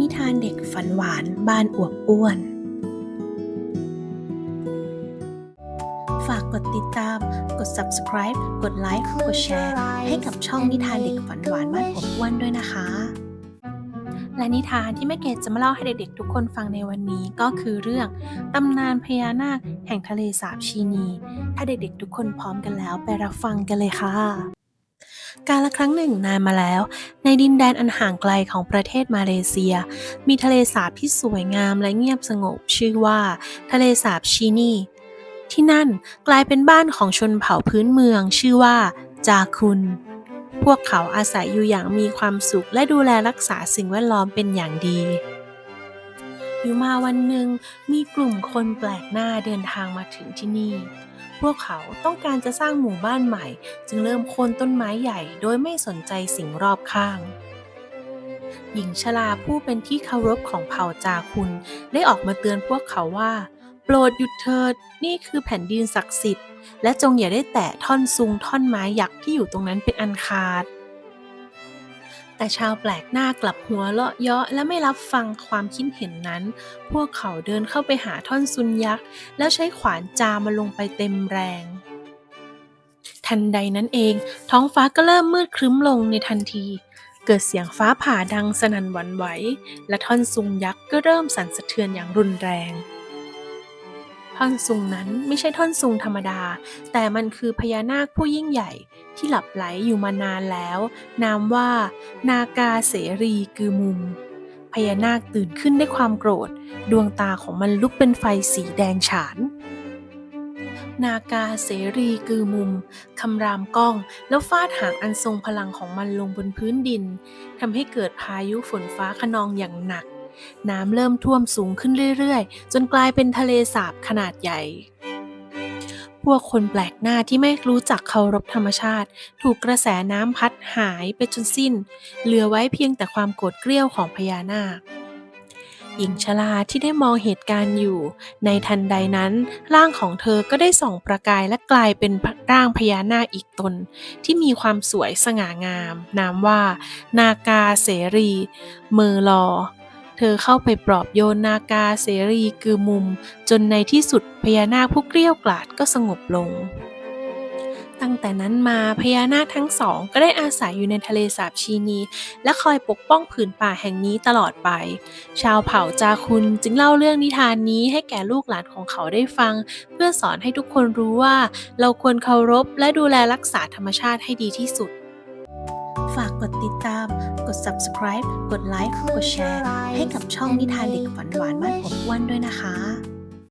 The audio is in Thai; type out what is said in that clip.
นิทานเด็กฝันหวานบ้านอวบอ้วน ฝากกดติดตาม กด subscribe กดไลค์ กดแชร์ ให้กับช่องนิทานเด็กฝันหวานบ้านอวบอ้วนด้วยนะคะ และนิทานที่แม่เกดจะมาเล่าให้เด็กๆทุกคนฟังในวันนี้ก็คือเรื่องตำนานพญานาคแห่งทะเลสาบชีนี ถ้าเด็กๆทุกคนพร้อมกันแล้วไปรับฟังกันเลยค่ะ กาลครั้งหนึ่งนานมาแล้ว ในดินแดนอันห่างไกลของประเทศมาเลเซีย มีทะเลสาบที่สวยงามและเงียบสงบ ชื่อว่า ทะเลสาบชีนีที่นั่นกลายเป็นบ้านของชนเผ่าพื้นเมือง ชื่อว่า จาคุน พวกเขาอาศัยอยู่อย่างมีความสุขและดูแลรักษาสิ่งแวดล้อมเป็นอย่างดี อยู่มาวันหนึ่งมีกลุ่มคนแปลกหน้าเดินทางมาถึงที่นี่ พวกเขาต้องการจะสร้างหมู่บ้านใหม่ จึงเริ่มโค่นต้นไม้ใหญ่โดยไม่สนใจสิ่งรอบข้าง หญิงชราผู้เป็นที่เคารพของเผ่าจาคุนได้ออกมาเตือนพวกเขาว่า โปรดหยุดเถิดนี่คือแผ่นดินศักดิ์สิทธิ์ และจงอย่าได้แตะท่อนซุงท่อนไม้ยักษ์ที่อยู่ตรงนั้นเป็นอันขาด แต่ชาวแปลกหน้ากลับหัวเราะเยาะและไม่รับฟังความคิดเห็นนั้น พวกเขาเดินเข้าไปหาท่อนซุนยักษ์ แล้วใช้ขวานจามมันลงไปเต็มแรง ทันใดนั้นเอง ท้องฟ้าก็เริ่มมืดครึ้มลงในทันที เกิดเสียงฟ้าผ่าดังสนั่นหวั่นไหว และท่อนซุงยักษ์ก็เริ่มสั่นสะเทือนอย่างรุนแรง ท่อนซุงนั้นไม่ใช่ท่อนซุงธรรมดา แต่มันคือพญานาคผู้ยิ่งใหญ่ที่หลับไหลอยู่มานานแล้ว นามว่า นากาเสรีกือมุม พญานาคตื่นขึ้นด้วยความโกรธ ดวงตาของมันลุกเป็นไฟสีแดงฉาน นากาเสรีกือมุมคำรามก้องแล้วฟาดหางอันทรงพลังของมันลงบนพื้นดินทำให้เกิดพายุฝนฟ้าขนองอย่างหนัก น้ำเริ่มท่วมสูงขึ้นเรื่อยๆ จนกลายเป็นทะเลสาบขนาดใหญ่ พวกคนแปลกหน้าที่ไม่รู้จักเคารพธรรมชาติ ถูกกระแสน้ำพัดหายไปจนสิ้น เหลือไว้เพียงแต่ความโกรธเกรี้ยวของพญานาคหญิงชราที่ได้มองเหตุการณ์อยู่ ในทันใดนั้น ร่างของเธอก็ได้ส่องประกายและกลายเป็นร่างพญานาคอีกตน ที่มีความสวยสง่างาม นามว่า นากาเสรี เมอลอ เธอเข้าไปปลอบโยนนากาเสรีคือมุม จนในที่สุดพญานาคผู้เกลี้ยกล่อดก็สงบลง ตั้งแต่นั้นมาพญานาคทั้งสองก็ได้อาศัยอยู่ในทะเลสาบชีนี และคอยปกป้องผืนป่าแห่งนี้ตลอดไป ชาวเผ่าจาคุนจึงเล่าเรื่องนิทานนี้ให้แก่ลูกหลานของเขาได้ฟัง เพื่อสอนให้ทุกคนรู้ว่าเราควรเคารพและดูแลรักษาธรรมชาติให้ดีที่สุด กดติดตาม กด subscribe กดไลค์ กดแชร์ ให้กับช่องนิทานเด็กฝันหวานบ้านผมอ้วนด้วยนะคะ